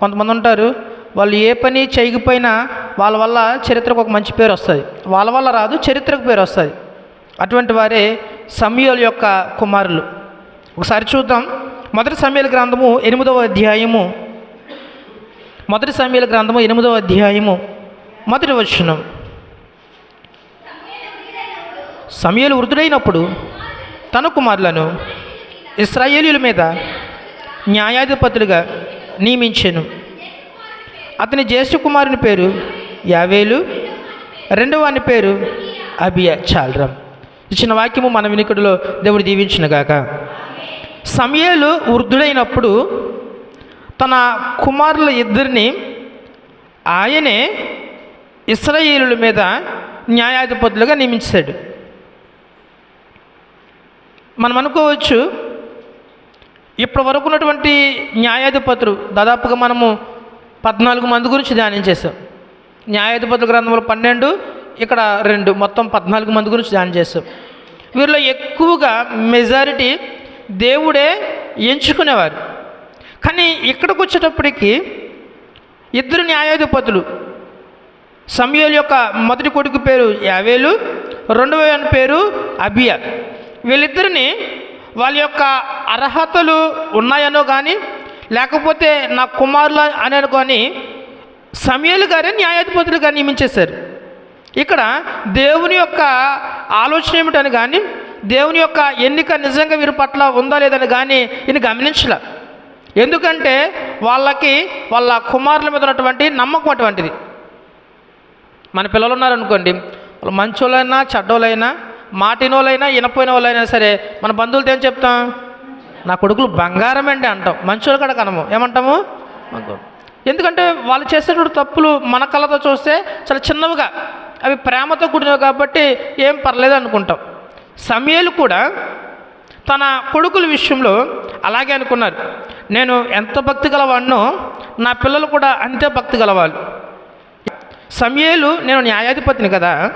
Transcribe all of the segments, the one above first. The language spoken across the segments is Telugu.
కొంతమంది ఉంటారు వాళ్ళు ఏ పని చేయకపోయినా వాళ్ళ వల్ల చరిత్రకు ఒక మంచి పేరు వస్తుంది. వాళ్ళ వల్ల రాదు చరిత్రకు పేరు వస్తుంది. అటువంటి వారే సమయల యొక్క కుమారులు. ఒకసారి చూద్దాం. మొదటి సమయల గ్రంథము ఎనిమిదవ అధ్యాయము. మొదటి సమయల గ్రంథము ఎనిమిదవ అధ్యాయము. మొదటి వచనం. సమయలు వృద్ధుడైనప్పుడు తన కుమారులను ఇస్రాయేలీల మీద న్యాయాధిపతులుగా నియమించాను. అతని జ్యేష్ఠ కుమారుని పేరు యావేలు రెండవ వాని పేరు అబియా చాలరం ఇచ్చిన వాక్యము మన వినికుడిలో దేవుడు దీవించినగాక. సమయలు వృద్ధుడైనప్పుడు తన కుమారుల ఇద్దరిని ఆయనే ఇస్రాయేలుల మీద న్యాయాధిపతులుగా నియమించాడు. మనం అనుకోవచ్చు ఇప్పటి వరకు ఉన్నటువంటి న్యాయాధిపతులు దాదాపుగా మనము పద్నాలుగు మంది గురించి ధ్యానం చేసాం న్యాయాధిపతుల గ్రంథంలో పన్నెండు ఇక్కడ రెండు మొత్తం పద్నాలుగు మంది గురించి ధ్యానం చేసాం వీరిలో ఎక్కువగా మెజారిటీ దేవుడే ఎంచుకునేవారు. కానీ ఇక్కడికి వచ్చేటప్పటికి ఇద్దరు న్యాయాధిపతులు సమయల్ యొక్క మొదటి కొడుకు పేరు యావేలు రెండవ పేరు అబియా. వీళ్ళిద్దరిని వాళ్ళ యొక్క అర్హతలు ఉన్నాయనో కానీ లేకపోతే నా కుమారుల అని అనుకొని సమయలు గారే న్యాయాధిపతులుగా నియమించేశారు. ఇక్కడ దేవుని యొక్క ఆలోచన ఏమిటని కానీ దేవుని యొక్క ఎన్నిక నిజంగా వీరి పట్ల ఉందా లేదని కానీ ఈయన గమనించలే. ఎందుకంటే వాళ్ళకి వాళ్ళ కుమారుల మీద ఉన్నటువంటి నమ్మకం అటువంటిది. మన పిల్లలు ఉన్నారనుకోండి వాళ్ళు మంచోళ్ళైనా చెడ్డోళ్ళైనా మాటినోళ్ళైనా ఇనపోయిన వాళ్ళైనా సరే మన బంధువులతో ఏం చెప్తాం? నా కొడుకులు బంగారం అండి అంటాం. మంచోళ్ళు కూడా కనము. ఏమంటాము? ఎందుకంటే వాళ్ళు చేసేటువంటి తప్పులు మన కళ్ళతో చూస్తే చాలా చిన్నవిగా అవి ప్రేమతో కూడినవి కాబట్టి ఏం పర్లేదు అనుకుంటాం. సమయలు కూడా తన కొడుకుల విషయంలో అలాగే అనుకున్నారు. నేను ఎంత భక్తి గలవాడినో నా పిల్లలు కూడా అంతే భక్తి గలవాళ్ళు. సమయలు నేను న్యాయాధిపతిని కదా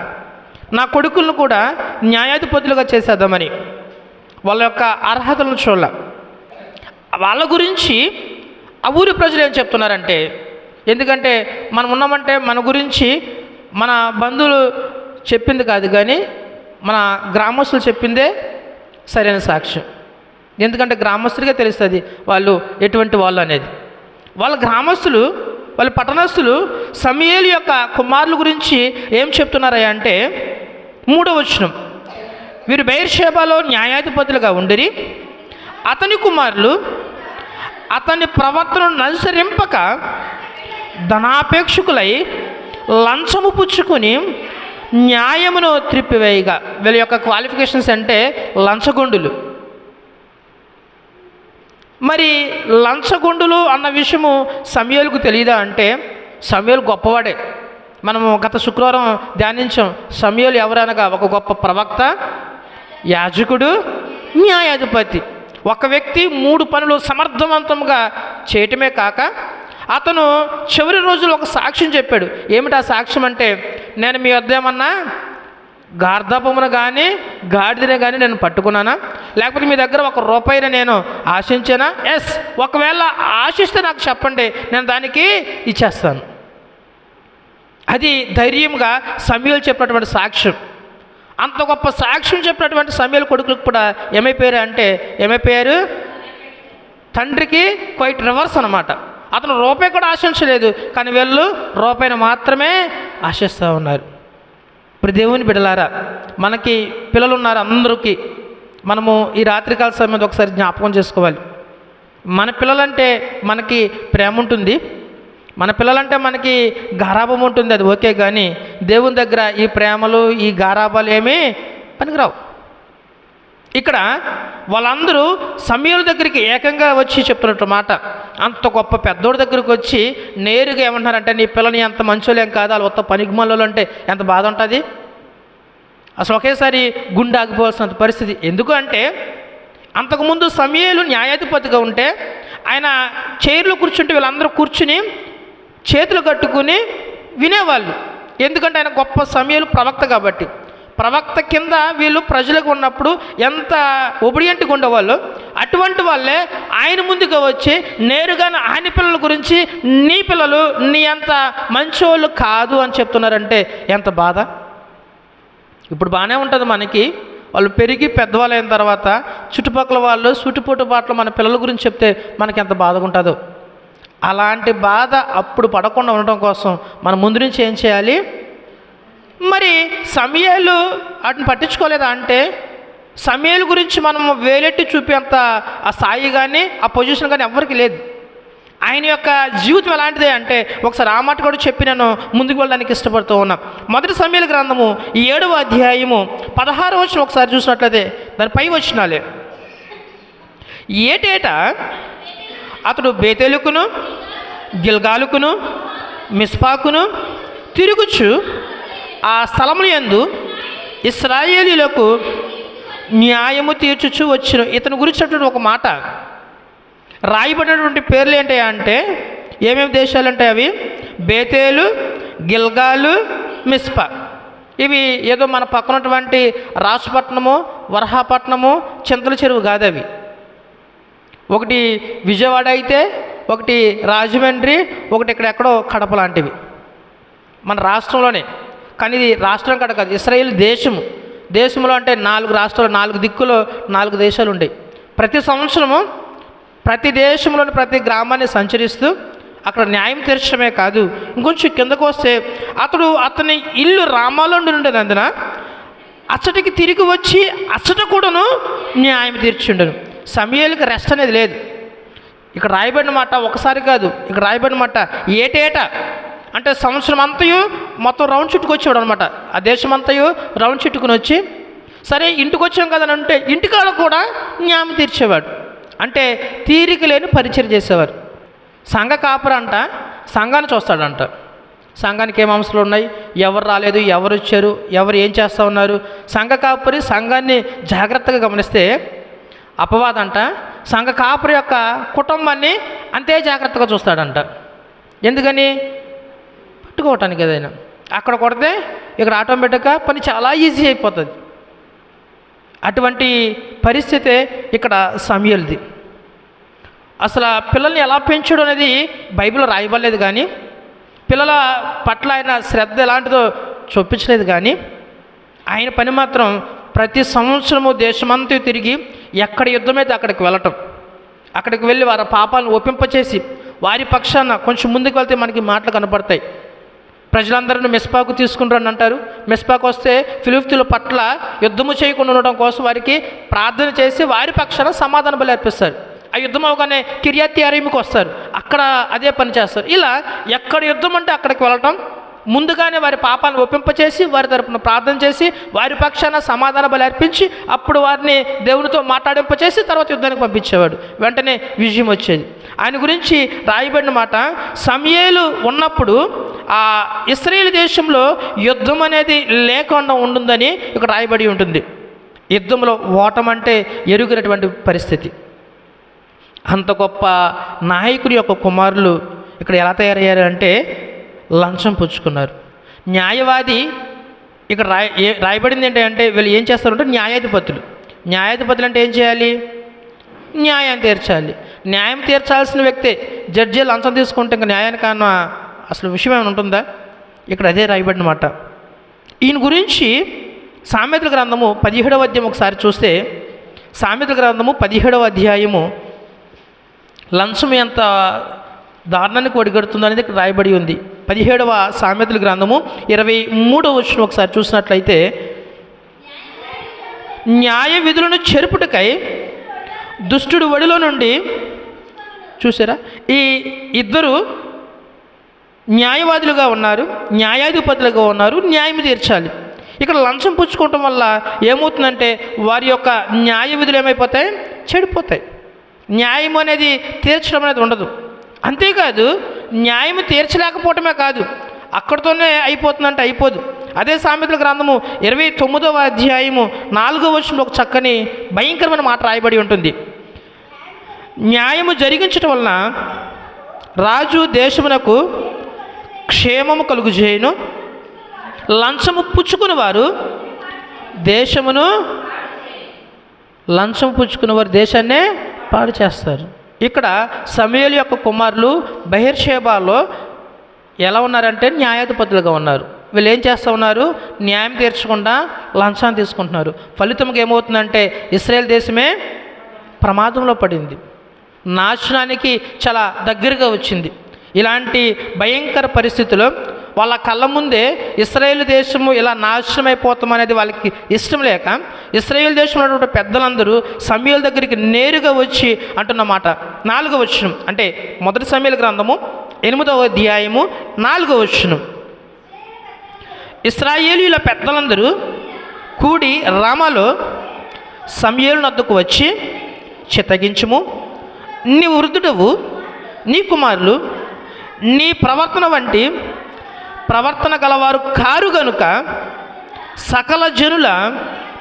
నా కొడుకులను కూడా న్యాయాధిపతులుగా చేసేద్దామని వాళ్ళ యొక్క అర్హతలను చూడాల. వాళ్ళ గురించి ఆ ఊరి ప్రజలు ఏం చెప్తున్నారంటే ఎందుకంటే మనం ఉన్నామంటే మన గురించి మన బంధువులు చెప్పింది కాదు కానీ మన గ్రామస్తులు చెప్పిందే సరైన సాక్ష్యం. ఎందుకంటే గ్రామస్తులకే తెలుస్తుంది వాళ్ళు ఎటువంటి వాళ్ళు అనేది. వాళ్ళ గ్రామస్తులు వాళ్ళ పట్టణస్తులు సమయేలు యొక్క కుమారుల గురించి ఏం చెప్తున్నారా అంటే మూడవ వచనం. వీరు బెయిర్షేబాలో న్యాయాధిపతులుగా ఉండిరి అతని కుమారులు అతని ప్రవర్తనను అనుసరింపక ధనాపేక్షకులై లంచము పుచ్చుకొని న్యాయమును త్రిప్పివేయగా. వీళ్ళ యొక్క క్వాలిఫికేషన్స్ అంటే లంచగొండులు. మరి లంచగొండులు అన్న విషయము సమయాలకు తెలియదా అంటే సమయాలు గొప్పవాడే. మనము గత శుక్రవారం ధ్యానించాం. సమయాలు ఎవరనగా ఒక గొప్ప ప్రవక్త యాజకుడు న్యాయాధిపతి. ఒక వ్యక్తి మూడు పనులు సమర్థవంతంగా చేయటమే కాక అతను చివరి రోజులు ఒక సాక్ష్యం చెప్పాడు. ఏమిటి ఆ సాక్ష్యం అంటే నేను మీ వద్ద ఏమన్నా గార్ధపమును కానీ గాడిదని కానీ నేను పట్టుకున్నానా? లేకపోతే మీ దగ్గర ఒక రూపాయిని నేను ఆశించానా? ఎస్ ఒకవేళ ఆశిస్తే నాకు చెప్పండి నేను దానికి ఇచ్చేస్తాను. అది ధైర్యంగా సమీలు చెప్పినటువంటి సాక్ష్యం. అంత గొప్ప సాక్ష్యం చెప్పినటువంటి సమీల కొడుకులకు కూడా ఏమైపోయారు అంటే ఏమైపోయారు తండ్రికి క్వైట్ రివర్స్ అనమాట అతను రూపాయి కూడా ఆశించలేదు కానీ వీళ్ళు రూపాయిని మాత్రమే ఆశిస్తూ ఉన్నారు. ఇప్పుడు దేవుని బిడలారా మనకి పిల్లలు ఉన్నారు అందరికీ. మనము ఈ రాత్రికాల సమయంలో ఒకసారి జ్ఞాపకం చేసుకోవాలి. మన పిల్లలంటే మనకి ప్రేమ ఉంటుంది. మన పిల్లలంటే మనకి గారాభం ఉంటుంది అది ఓకే కానీ దేవుని దగ్గర ఈ ప్రేమలు ఈ గారాభాలు ఏమీ పనికిరావు. ఇక్కడ వాళ్ళందరూ సమయాల దగ్గరికి ఏకంగా వచ్చి చెప్తున్నట్టు మాట. అంత గొప్ప పెద్దోడి దగ్గరికి వచ్చి నేరుగా ఏమంటున్నారంటే నీ పిల్లని ఎంత మంచోలేం కాదు వాళ్ళు మొత్తం పనికిమల్లో అంటే ఎంత బాధ ఉంటుంది? అసలు ఒకేసారి గుండె ఆగిపోవాల్సినంత పరిస్థితి. ఎందుకు అంటే అంతకుముందు సమయాలు న్యాయాధిపతిగా ఉంటే ఆయన చైర్లో కూర్చుంటే వీళ్ళందరూ కూర్చుని చేతులు కట్టుకుని వినేవాళ్ళు. ఎందుకంటే ఆయన గొప్ప సమయాలు ప్రవక్త కాబట్టి. ప్రవక్త కింద వీళ్ళు ప్రజలకు ఉన్నప్పుడు ఎంత ఒబిడియంట్గా ఉండేవాళ్ళు? అటువంటి వాళ్ళే ఆయన ముందుకు వచ్చి నేరుగా ఆయన పిల్లల గురించి నీ పిల్లలు నీ అంత మంచోళ్ళు కాదు అని చెప్తున్నారంటే ఎంత బాధ? ఇప్పుడు బాగానే ఉంటుంది మనకి. వాళ్ళు పెరిగి పెద్దవాళ్ళు అయిన తర్వాత చుట్టుపక్కల వాళ్ళు చుట్టుపోటు పాటలు మన పిల్లల గురించి చెప్తే మనకి ఎంత బాధగా ఉంటుందో. అలాంటి బాధ అప్పుడు పడకుండా ఉండటం కోసం మనం ముందు నుంచి ఏం చేయాలి? మరి సమయాలు వాటిని పట్టించుకోలేదా అంటే సమయాల గురించి మనం వేలెట్టి చూపేంత ఆ స్థాయి కానీ ఆ పొజిషన్ కానీ ఎవరికి లేదు. ఆయన యొక్క జీవితం ఎలాంటిదే అంటే ఒకసారి ఆ మాట కూడా చెప్పి నేను ముందుకు వెళ్ళడానికి ఇష్టపడుతూ ఉన్నా. మొదటి సమయాల గ్రంథము ఈ ఏడవ అధ్యాయము పదహారు వచ్చిన ఒకసారి చూసినట్లయితే దాని పై వచ్చినాలే ఏటేటా? అతడు బేతేలుకును గిల్గాలుకును మిస్పాకును తిరుగుచు ఆ స్థలముల యందు ఇస్రాయేలీలకు న్యాయము తీర్చుచు వచ్చిన ఇతను గురించినటువంటి ఒక మాట. రాయబడినటువంటి పేర్లు ఏంటి అంటే ఏమేమి దేశాలు అంటే అవి? బేతేలు గిల్గాలు మిస్పా. ఇవి ఏదో మన పక్కనటువంటి రాసుపట్నము వరహాపట్నము చింతల చెరువు కాదవి ఒకటి విజయవాడ అయితే ఒకటి రాజమండ్రి ఒకటి ఇక్కడెక్కడో కడప లాంటివి. మన రాష్ట్రంలోనే. కానీ ఇది రాష్ట్రం కడ కాదు ఇస్రాయేల్ దేశము. దేశంలో అంటే నాలుగు రాష్ట్రాలు నాలుగు దిక్కులు నాలుగు దేశాలు ఉండేవి ప్రతి సంవత్సరము ప్రతి దేశంలోని ప్రతి గ్రామాన్ని సంచరిస్తూ అక్కడ న్యాయం తీర్చడమే కాదు. ఇంకొంచెం కిందకు వస్తే అతడు అతని ఇల్లు రామాలో ఉండేనందున అచ్చటికి తిరిగి వచ్చి అచ్చట కూడాను న్యాయం తీర్చుండను. సమయాలకి రెస్ట్ అనేది లేదు. ఇక్కడ రాయబడిన మాట ఒకసారి కాదు ఇక్కడ రాయబడిన మాట ఏటేటా అంటే సంవత్సరం అంతయు మొత్తం రౌండ్ చుట్టుకు వచ్చేవాడు అనమాట ఆ దేశం అంతయు రౌండ్ చుట్టుకుని వచ్చి సరే ఇంటికి వచ్చాం కదని అని అంటే ఇంటికాడ కూడా న్యాయం తీర్చేవాడు. అంటే తీరిక లేని పరిచయం చేసేవారు. సంఘ కాపర అంట సంఘాన్ని చూస్తాడంట. సంఘానికి ఏం అంశాలు ఉన్నాయి? ఎవరు రాలేదు ఎవరు వచ్చారు ఎవరు ఏం చేస్తూ ఉన్నారు? సంఘ కాపరి సంఘాన్ని జాగ్రత్తగా గమనిస్తే అపవాదంట. సంఘ కాపురి యొక్క కుటుంబాన్ని అంతే జాగ్రత్తగా చూస్తాడంట. ఎందుకని? పట్టుకోవటానికి ఏదైనా. అక్కడ కొడితే ఇక్కడ ఆటోమేటిక్గా పని చాలా ఈజీ అయిపోతుంది. అటువంటి పరిస్థితే ఇక్కడ సమయల్ది. అసలు పిల్లల్ని ఎలా పెంచడం అనేది బైబిల్ రాయబడలేదు కానీ పిల్లల పట్ల ఆయన శ్రద్ధ ఎలాంటిదో చూపించలేదు కానీ ఆయన పని మాత్రం ప్రతి సంవత్సరము దేశమంతా తిరిగి ఎక్కడ యుద్ధమైతే అక్కడికి వెళ్ళటం. అక్కడికి వెళ్ళి వారి పాపాలను ఒప్పింపచేసి వారి పక్షాన కొంచెం ముందుకు వెళ్తే మనకి మాటలు కనపడతాయి. ప్రజలందరిని మెస్పాకు తీసుకుంటారని అంటారు. మెస్పాకు వస్తే ఫిలిఫ్తుల పట్ల యుద్ధము చేయకుండా ఉండడం కోసం వారికి ప్రార్థన చేసి వారి పక్షాన సమాధాన బలి అర్పిస్తారు. ఆ యుద్ధం అవగానే కిర్యాతి అరీమికి వస్తారు. అక్కడ అదే పని చేస్తారు. ఇలా ఎక్కడ యుద్ధం అంటే అక్కడికి వెళ్ళటం ముందుగానే వారి పాపాలను ఒప్పింపచేసి వారి తరపున ప్రార్థన చేసి వారి పక్షాన సమాధాన బలి అర్పించి అప్పుడు వారిని దేవునితో మాట్లాడింపచేసి తర్వాత యుద్ధానికి పంపించేవాడు. వెంటనే విజయం వచ్చేది. ఆయన గురించి రాయబడిన మాట సమయలు ఉన్నప్పుడు ఆ ఇస్రాయేల్ దేశంలో యుద్ధం అనేది లేకుండా ఉంటుందని ఇక్కడ రాయబడి ఉంటుంది. యుద్ధంలో ఓటం అంటే ఎరుగినటువంటి పరిస్థితి. అంత గొప్ప నాయకుడి యొక్క కుమారులు ఇక్కడ ఎలా తయారయ్యారు అంటే లంచం పుచ్చుకున్నారు. న్యాయవాది ఇక్కడ రాయ ఏ- రాయబడింది ఏంటంటే వీళ్ళు ఏం చేస్తారంటే న్యాయాధిపతులు. న్యాయాధిపతులు అంటే ఏం చేయాలి? న్యాయం తీర్చాలి. న్యాయం తీర్చాల్సిన వ్యక్తే జడ్జి లంచం తీసుకుంటే ఇంకా న్యాయానికి అన్న అసలు విషయం ఏమైనా ఉంటుందా? ఇక్కడ అదే రాయబడిన మాట. ఈయన గురించి సామెతల గ్రంథము పదిహేడవ అధ్యాయం ఒకసారి చూస్తే సామెతల గ్రంథము పదిహేడవ అధ్యాయము లంచం ఎంత దారుణానికి ఒడిగడుతుంది అనేది ఇక్కడ రాయబడి ఉంది. పదిహేడవ సామెతల గ్రంథము ఇరవై మూడవ వచ్చిన ఒకసారి చూసినట్లయితే న్యాయ విధులను చెరుపుటకై దుష్టుడు ఒడిలో నుండి చూసారా? ఈ ఇద్దరు న్యాయవాదులుగా ఉన్నారు న్యాయాధిపతులుగా ఉన్నారు న్యాయం తీర్చాలి. ఇక్కడ లంచం పుచ్చుకోవటం వల్ల ఏమవుతుందంటే వారి యొక్క న్యాయ విధులు ఏమైపోతాయి? చెడిపోతాయి. న్యాయం అనేది తీర్చడం అనేది ఉండదు. అంతేకాదు న్యాయం తీర్చలేకపోవటమే కాదు అక్కడితోనే అయిపోతుందంటే అయిపోదు. అదే సామెతల గ్రంథము ఇరవై తొమ్మిదవ అధ్యాయము నాలుగవ వచనంలో ఒక చక్కని భయంకరమైన మాట రాయబడి ఉంటుంది. న్యాయము జరిగించటం వలన రాజు దేశమునకు క్షేమము కలుగు చేయను లంచము పుచ్చుకుని వారు దేశమును లంచం పుచ్చుకున్న వారు దేశాన్నే పాడు చేస్తారు. ఇక్కడ సమయలు యొక్క కుమారులు బహిర్షేబాలో ఎలా ఉన్నారంటే న్యాయాధిపతులుగా ఉన్నారు. వీళ్ళు ఏం చేస్తూ ఉన్నారు? న్యాయం తీర్చకుండా లంచాన్ని తీసుకుంటున్నారు. ఫలితంగా ఏమవుతుందంటే ఇస్రాయేల్ దేశమే ప్రమాదంలో పడింది. నాశనానికి చాలా దగ్గరగా వచ్చింది. ఇలాంటి భయంకర పరిస్థితిలో వాళ్ళ కళ్ళ ముందే ఇస్రాయేల్ దేశము ఇలా నాశనం అయిపోతాం అనేది వాళ్ళకి ఇష్టం లేక ఇస్రాయేల్ దేశంలో ఉన్నటువంటి పెద్దలందరూ సమయాల దగ్గరికి నేరుగా వచ్చి అంటున్నమాట నాలుగో వచ్చినం అంటే మొదటి సమయాల గ్రంథము ఎనిమిదవ అధ్యాయము నాలుగో వచ్చినం ఇస్రాయేలీల పెద్దలందరూ కూడి రామాలు సమయేలునద్దకు వచ్చి చిత్తగించుము. నీ వృద్ధుడవు నీ కుమారులు నీ ప్రవర్తన వంటి ప్రవర్తన గలవారు కారు గనుక సకల జనుల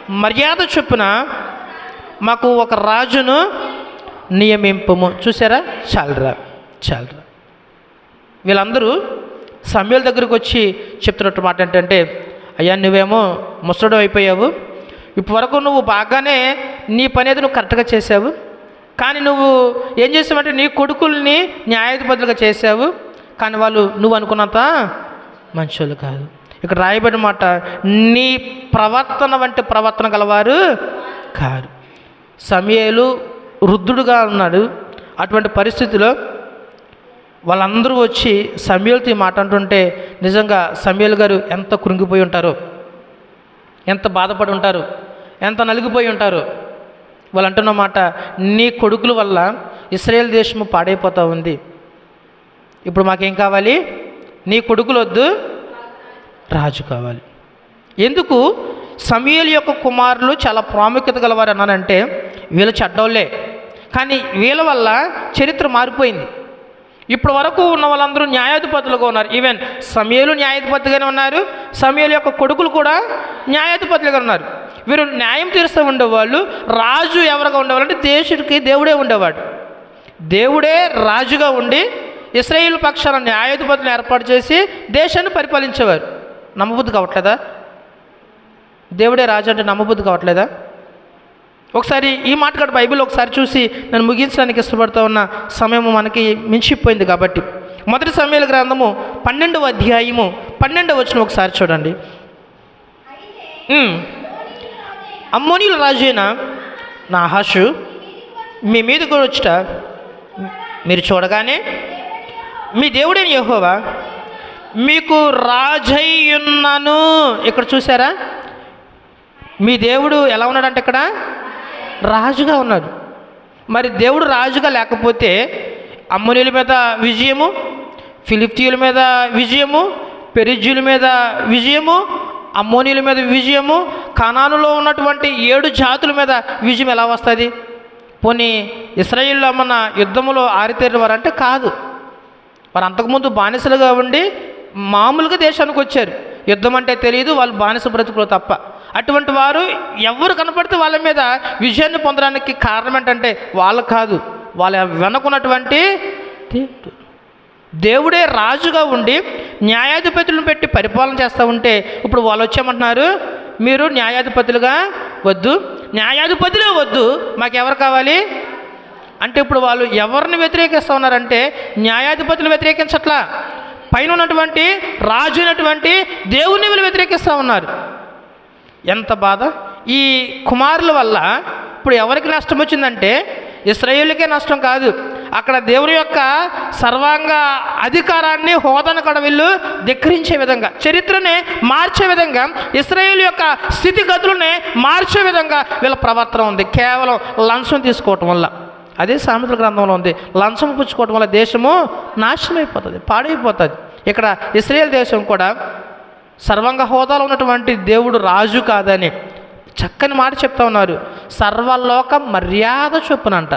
మర్యాద చొప్పున మాకు ఒక రాజును నియమింపము. చూసారా చాలరా చాలరా. వీళ్ళందరూ సమయాల దగ్గరికి వచ్చి చెప్తున్నట్టు మాట ఏంటంటే అయ్యా నువ్వేమో ముసడు అయిపోయావు. ఇప్పటివరకు నువ్వు బాగానే నీ పని అయితే నువ్వు కరెక్ట్గా చేసావు కానీ నువ్వు ఏం చేసావంటే నీ కొడుకుల్ని న్యాయాధిపతులుగా చేసావు కానీ వాళ్ళు నువ్వు అనుకున్నంత మంచోళ్ళు కాదు. ఇక్కడ రాయబడిన మాట నీ ప్రవర్తన వంటి ప్రవర్తన గలవారు కారు. సమయలు వృద్ధుడుగా ఉన్నాడు. అటువంటి పరిస్థితిలో వాళ్ళందరూ వచ్చి సమయలతో ఈ మాట అంటుంటే నిజంగా సమయలు గారు ఎంత కృంగిపోయి ఉంటారో? ఎంత బాధపడి ఉంటారు? ఎంత నలిగిపోయి ఉంటారు? వాళ్ళు అంటున్న మాట నీ కొడుకుల వల్ల ఇస్రాయేల్ దేశము పాడైపోతూ ఉంది. ఇప్పుడు మాకేం కావాలి? నీ కొడుకులు వద్దు రాజు కావాలి. ఎందుకు? సమయల్ యొక్క కుమారులు చాలా ప్రాముఖ్యత గలవారు అన్నానంటే వీళ్ళు చెడ్డోళ్ళే. కానీ వీళ్ళ వల్ల చరిత్ర మారిపోయింది. ఇప్పటి వరకు ఉన్న వాళ్ళందరూ న్యాయాధిపతులుగా ఉన్నారు. ఈవెన్ సమయలు న్యాయాధిపతిగానే ఉన్నారు. సమయలు యొక్క కొడుకులు కూడా న్యాయాధిపతులుగా ఉన్నారు. వీరు న్యాయం తీరుస్తూ ఉండేవాళ్ళు రాజు ఎవరుగా ఉండేవాళ్ళు అంటే దేశుడికి దేవుడే ఉండేవాడు. దేవుడే రాజుగా ఉండి ఇస్రాయిల్ పక్షాన న్యాయాధిపతులను ఏర్పాటు చేసి దేశాన్ని పరిపాలించేవారు. నమ్మబుద్ధి కావట్లేదా? దేవుడే రాజు అంటే నమ్మబుద్ధి కావట్లేదా? ఒకసారి ఈ మాట కూడా బైబిల్ ఒకసారి చూసి నేను ముగించడానికి ఇష్టపడుతూ ఉన్న సమయం మనకి మించిపోయింది కాబట్టి. మొదటి సమయాల గ్రంథము పన్నెండవ అధ్యాయము పన్నెండవ వచ్చిన ఒకసారి చూడండి. ఉమ్. అమ్మోనీల రాజు అయిన నాహాషు మీ మీద కూడా మీరు చూడగానే మీ దేవుడైన యహోవా మీకు రాజయ్యున్నాను ఇక్కడ చూసారా మీ దేవుడు ఎలా ఉన్నాడంటే ఇక్కడ? రాజుగా ఉన్నాడు. మరి దేవుడు రాజుగా లేకపోతే అమ్మనీయుల మీద విజయము ఫిలిప్తీయుల మీద విజయము పెరిజ్యుల మీద విజయము అమ్మోనీల మీద విజయము కణానులో ఉన్నటువంటి ఏడు జాతుల మీద విజయం ఎలా వస్తుంది? పోనీ ఇస్రాయిల్లో మన యుద్ధములో ఆరితేరిన కాదు. వారు అంతకుముందు బానిసలుగా ఉండి మామూలుగా దేశానికి వచ్చారు. యుద్ధం అంటే తెలియదు వాళ్ళు బానిస బ్రతుకులు తప్ప. అటువంటి వారు ఎవరు కనపడితే వాళ్ళ మీద విజయాన్ని పొందడానికి కారణం ఏంటంటే వాళ్ళు కాదు. వాళ్ళ వెనుకున్నటువంటి దేవుడు దేవుడే రాజుగా ఉండి న్యాయాధిపతులను పెట్టి పరిపాలన చేస్తూ ఉంటే ఇప్పుడు వాళ్ళు వచ్చామంటున్నారు మీరు న్యాయాధిపతులుగా వద్దు. న్యాయాధిపతులే వద్దు. మాకు ఎవరు కావాలి? అంటే ఇప్పుడు వాళ్ళు ఎవరిని వ్యతిరేకిస్తూ ఉన్నారంటే న్యాయాధిపతిని వ్యతిరేకించట్లా. పైన ఉన్నటువంటి రాజు అయినటువంటి దేవుని వీళ్ళు వ్యతిరేకిస్తూ ఉన్నారు. ఎంత బాధ? ఈ కుమారుల వల్ల ఇప్పుడు ఎవరికి నష్టం వచ్చిందంటే ఇస్రాయేళ్ళకే నష్టం కాదు. అక్కడ దేవుని యొక్క సర్వాంగ అధికారాన్ని హోదాను కూడా వీళ్ళు ధిక్కరించే విధంగా చరిత్రనే మార్చే విధంగా ఇస్రాయేల్ యొక్క స్థితిగతులనే మార్చే విధంగా వీళ్ళ ప్రవర్తన ఉంది. కేవలం లంచం తీసుకోవటం వల్ల. అదే సామెతల గ్రంథంలో ఉంది లంచం పుచ్చుకోవటం వల్ల దేశము నాశనం అయిపోతుంది పాడైపోతుంది. ఇక్కడ ఇస్రాయేల్ దేశం కూడా సర్వంగ హోదాలో ఉన్నటువంటి దేవుడు రాజు కాదని చక్కని మాట చెప్తా ఉన్నారు. సర్వలోక మర్యాద చొప్పునంట.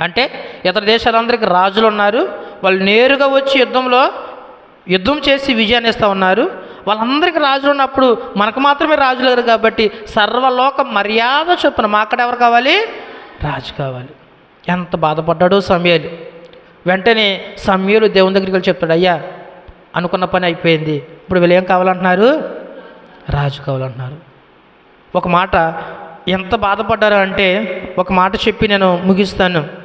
అంటే ఇతర దేశాలందరికీ రాజులు ఉన్నారు వాళ్ళు నేరుగా వచ్చి యుద్ధంలో యుద్ధం చేసి విజయాన్ని ఇస్తూ ఉన్నారు. వాళ్ళందరికీ రాజులు ఉన్నప్పుడు మనకు మాత్రమే రాజులు లేరు కాబట్టి సర్వలోక మర్యాద చొప్పున మా అక్కడ ఎవరు కావాలి? రాజు కావాలి. ఎంత బాధపడ్డాడో సమయాలు. వెంటనే సమయాలు దేవుని దగ్గరికి వెళ్ళి చెప్తాడు అయ్యా అనుకున్న పని అయిపోయింది. ఇప్పుడు వీళ్ళు ఏం కావాలంటున్నారు? రాజు కావాలంటున్నారు. ఒక మాట ఎంత బాధపడ్డారు అంటే ఒక మాట చెప్పి నేను ముగిస్తాను.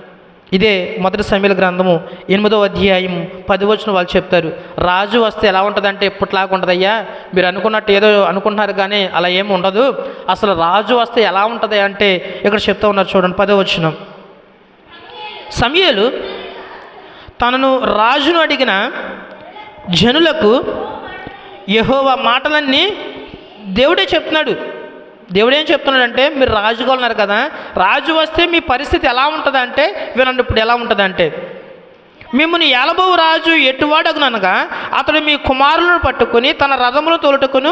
ఇదే మొదటి సమీల గ్రంథము ఎనిమిదో అధ్యాయం పది వచ్చిన వాళ్ళు చెప్తారు. రాజు వస్తే ఎలా ఉంటుందంటే ఇప్పట్లాగా ఉంటుందయ్యా? మీరు అనుకున్నట్టు ఏదో అనుకుంటున్నారు కానీ అలా ఏమి ఉండదు. అసలు రాజు వస్తే ఎలా ఉంటుంది అంటే ఇక్కడ చెప్తా ఉన్నారు చూడండి పదో వచ్చిన సమయలు తనను రాజును అడిగిన జనులకు యెహోవా మాటలన్నీ దేవుడే చెప్తున్నాడు. దేవుడు ఏం చెప్తున్నాడంటే మీరు రాజుగా ఉన్నారు కదా రాజు వస్తే మీ పరిస్థితి ఎలా ఉంటుంది అంటే వినండి ఇప్పుడు ఎలా ఉంటుంది అంటే మిమ్మల్ని ఏలబోవు రాజు ఎటువాడగుననగా అతడు మీ కుమారులను పట్టుకుని తన రథములు తోలుటకును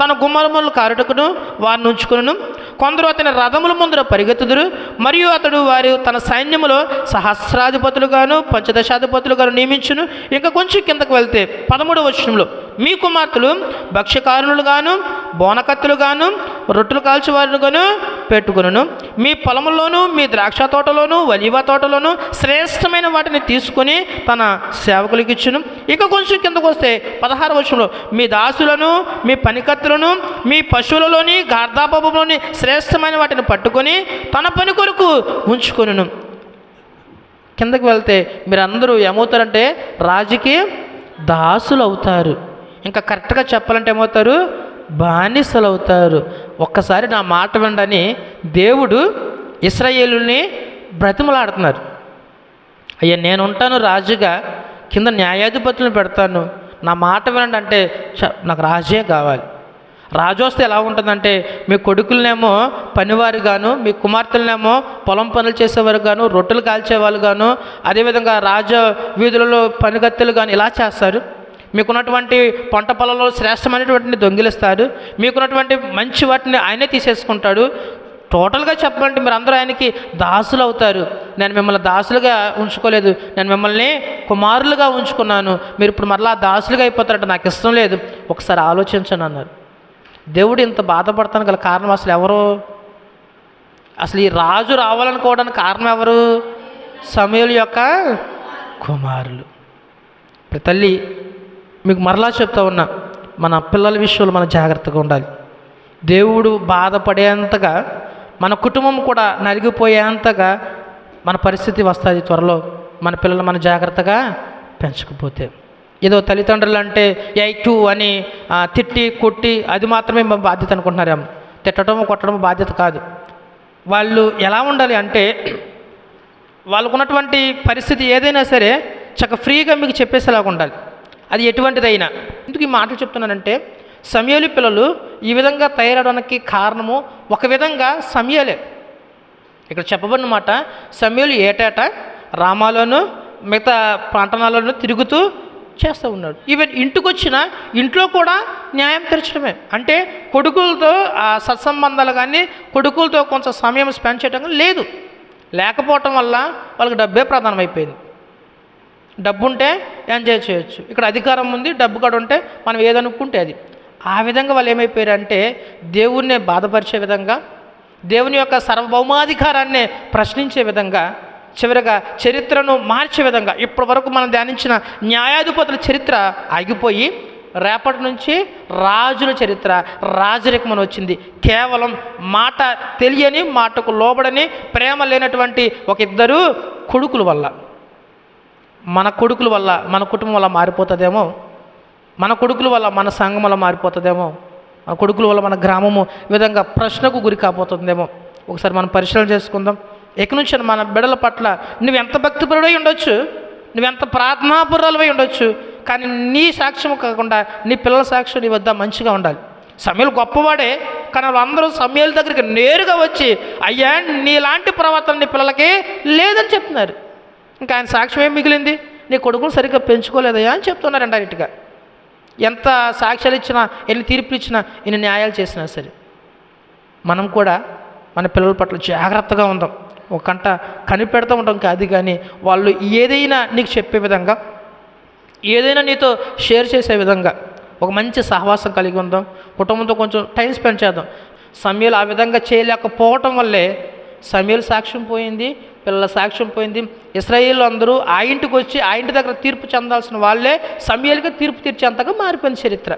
తన గుమ్మరములు కారుటకును వారిని ఉంచుకును కొందరు అతని రథముల ముందర పరిగెత్తుదురు మరియు అతడు వారు తన సైన్యములో సహస్రాధిపతులుగాను పంచదశాధిపతులుగాను నియమించును. ఇంకా కొంచెం కిందకు వెళ్తే పదమూడవ వచనంలో మీ కుమార్తెలు భక్ష్యకారుణులుగాను బోనకత్తులుగాను రొట్టెలు కాల్చేవారుగాను పెట్టుకును మీ పొలంలోను మీ ద్రాక్ష తోటలోను వలివ తోటలోను శ్రేష్టమైన వాటిని తీసుకొని తన సేవకులకు ఇచ్చును ఇక కొంచెం కిందకు వస్తే పదహారు వర్షంలో మీ దాసులను మీ పనికత్తులను మీ పశువులలోని గార్ధాపంలోని శ్రేష్టమైన వాటిని పట్టుకొని తన పని కొరకు ఉంచుకొనును. కిందకి వెళ్తే మీరందరూ ఏమవుతారంటే రాజుకి దాసులు అవుతారు ఇంకా కరెక్ట్గా చెప్పాలంటే ఏమవుతారు? బానిసలు అవుతారు ఒక్కసారి నా మాట వినడని దేవుడు ఇస్రాయేలుని బ్రతిమలాడుతున్నారు. అయ్యా నేను ఉంటాను రాజుగా కింద న్యాయాధిపతులను పెడతాను. నా మాట వినండి అంటే చ- నాకు రాజే కావాలి. రాజు వస్తే ఎలా ఉంటుందంటే మీ కొడుకులనేమో పనివారు గాను మీ కుమార్తెలనేమో పొలం పనులు చేసేవారు గాను రొట్టెలు కాల్చేవాళ్ళు గాను అదేవిధంగా రాజ వీధులలో పనిగత్తెలు కానీ ఇలా చేస్తారు. మీకున్నటువంటి పంట పొలంలో శ్రేష్టమైనటువంటిని దొంగిలిస్తారు మీకున్నటువంటి మంచి వాటిని ఆయనే తీసేసుకుంటాడు. టోటల్గా చెప్పాలంటే మీరు అందరూ ఆయనకి దాసులు అవుతారు. నేను మిమ్మల్ని దాసులుగా ఉంచుకోలేదు. నేను మిమ్మల్ని కుమారులుగా ఉంచుకున్నాను. మీరు ఇప్పుడు మరలా దాసులుగా అయిపోతారంటే నాకు ఇష్టం లేదు. ఒకసారి ఆలోచించండి అన్నారు. దేవుడు ఇంత బాధపడతాను గల కారణం అసలు ఎవరు? అసలు ఈ రాజు రావాలనుకోవడానికి కారణం ఎవరు? సమయుల యొక్క కుమారులు. ఇప్పుడు తల్లి మీకు మరలా చెప్తా ఉన్నా మన పిల్లల విషయంలో మనం జాగ్రత్తగా ఉండాలి. దేవుడు బాధపడేంతగా మన కుటుంబం కూడా నలిగిపోయేంతగా మన పరిస్థితి వస్తుంది త్వరలో. మన పిల్లలు మన జాగ్రత్తగా పెంచకపోతే. ఏదో తల్లిదండ్రులు అంటే టూ అని తిట్టి కొట్టి అది మాత్రమే బాధ్యత అనుకుంటున్నారేమో తిట్టడం కొట్టడం బాధ్యత కాదు. వాళ్ళు ఎలా ఉండాలి అంటే వాళ్ళకున్నటువంటి పరిస్థితి ఏదైనా సరే చక్క ఫ్రీగా మీకు చెప్పేసేలాగా ఉండాలి. అది ఎటువంటిదైనా. ఎందుకు ఈ మాటలు చెప్తున్నానంటే సమయాలు పిల్లలు ఈ విధంగా తయారవడానికి కారణము ఒక విధంగా సమయాలే. ఇక్కడ చెప్పబడిన మాట సమయాలు ఏటేట రామాలోను మిగతా పట్టణాల్లోనూ తిరుగుతూ చేస్తూ ఉన్నాడు. ఈవెన్ ఇంటికి వచ్చిన ఇంట్లో కూడా న్యాయం తెరచడమే. అంటే కొడుకులతో ఆ సత్సంబంధాలు కానీ కొడుకులతో కొంచెం సమయం స్పెండ్ చేయడం లేదు. లేకపోవటం వల్ల వాళ్ళకి డబ్బే ప్రధానమైపోయింది. డబ్బు ఉంటే ఎంజాయ్ చేయొచ్చు. ఇక్కడ అధికారం ఉంది డబ్బు కూడా ఉంటే మనం ఏదనుకుంటే అది. ఆ విధంగా వాళ్ళు ఏమైపోయారంటే దేవుణ్ణి బాధపరిచే విధంగా దేవుని యొక్క సర్వభౌమాధికారాన్ని ప్రశ్నించే విధంగా చివరిగా చరిత్రను మార్చే విధంగా ఇప్పటి వరకు మనం ధ్యానించిన న్యాయాధిపతుల చరిత్ర ఆగిపోయి రేపటి నుంచి రాజుల చరిత్ర రాజరికమని వచ్చింది. కేవలం మాట తెలియని మాటకు లోబడని ప్రేమ లేనటువంటి ఒక ఇద్దరు కొడుకుల వల్ల. మన కొడుకుల వల్ల మన కుటుంబం వల్ల మారిపోతుందేమో? మన కొడుకుల వల్ల మన సంఘం వల్ల మారిపోతుందేమో? మన కొడుకుల వల్ల మన గ్రామము ఈ విధంగా ప్రశ్నకు గురి కాబోతుందేమో? ఒకసారి మనం పరిశీలన చేసుకుందాం. ఇక నుంచి మన బిడల పట్ల నువ్వు ఎంత భక్తిపరుడై ఉండొచ్చు? నువ్వెంత ప్రార్థనాపురాలవై ఉండొచ్చు? కానీ నీ సాక్ష్యం కాకుండా నీ పిల్లల సాక్ష్యం నీ వద్ద మంచిగా ఉండాలి. సమయాలు గొప్పవాడే కానీ వాళ్ళందరూ సమయాల దగ్గరికి నేరుగా వచ్చి అయ్యా నీలాంటి ప్రవర్తన నీ పిల్లలకి లేదని చెప్తున్నారు. ఇంకా ఆయన సాక్ష్యం ఏం మిగిలింది? నీ కొడుకును సరిగ్గా పెంచుకోలేదయ్యా అని చెప్తున్నారు డైరెక్ట్గా ఎంత సాక్ష్యాలు ఇచ్చినా ఎన్ని తీర్పులు ఇచ్చినా ఎన్ని న్యాయాలు చేసినా సరే. మనం కూడా మన పిల్లల పట్ల జాగ్రత్తగా ఉందాం. ఒక కంట కనిపెడుతూ ఉంటాం కాదు కానీ వాళ్ళు ఏదైనా నీకు చెప్పే విధంగా ఏదైనా నీతో షేర్ చేసే విధంగా ఒక మంచి సహవాసం కలిగి ఉందాం. కుటుంబంతో కొంచెం టైం స్పెండ్ చేద్దాం. సమయాలు ఆ విధంగా చేయలేకపోవటం వల్లే సమయాలు సాక్ష్యం పోయింది. పిల్లల సాక్ష్యం పోయింది. ఇస్రాయిల్ అందరూ ఆ ఇంటికి వచ్చి ఆ ఇంటి దగ్గర తీర్పు చెందాల్సిన వాళ్ళే సమయాలుగా తీర్పు తీర్చేంతగా మారిపోయింది చరిత్ర.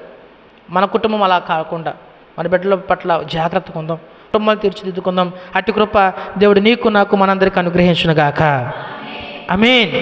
మన కుటుంబం అలా కాకుండా మన బిడ్డల పట్ల జాగ్రత్తగా ఉందాం కుటుంబాలు తీర్చిదిద్దుకుందాం. అట్టి కృప దేవుడు నీకు నాకు మనందరికీ అనుగ్రహించునుగాక. అమీన్